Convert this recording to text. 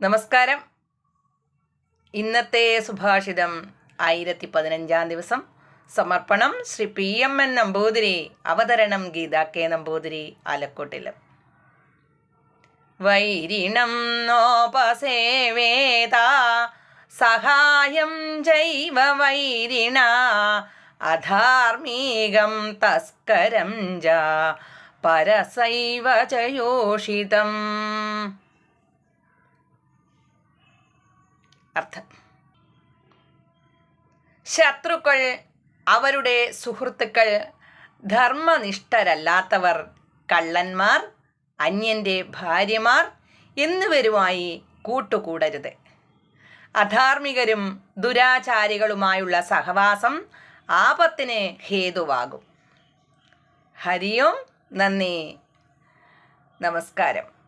നമസ്കാരം. ഇന്നത്തെ സുഭാഷിതം ആയിരത്തി പതിനഞ്ചാം ദിവസം. സമർപ്പണം Shri P M N Namboothiri അവതരണം ഗീത കെ നമ്പൂതിരി ആലക്കോട്ടിലും വൈരിണം നോപസേവേത സഹായം ജൈവ വൈരിണ അധാർമീകം തസ്കരം ജ പരസൈവ ചയോഷിതം അർത്ഥം. ശത്രുക്കൾ അവരുടെ സുഹൃത്തുക്കൾ ധർമ്മനിഷ്ഠരല്ലാത്തവർ കള്ളന്മാർ അന്യന്റെ ഭാര്യമാർ എന്നിവരുമായി കൂട്ടുകൂടരുത്. അധാർമികരും ദുരാചാരികളുമായുള്ള സഹവാസം ആപത്തിന് ഹേതുവാകും. ഹരിയോം നന്ദി. നമസ്കാരം.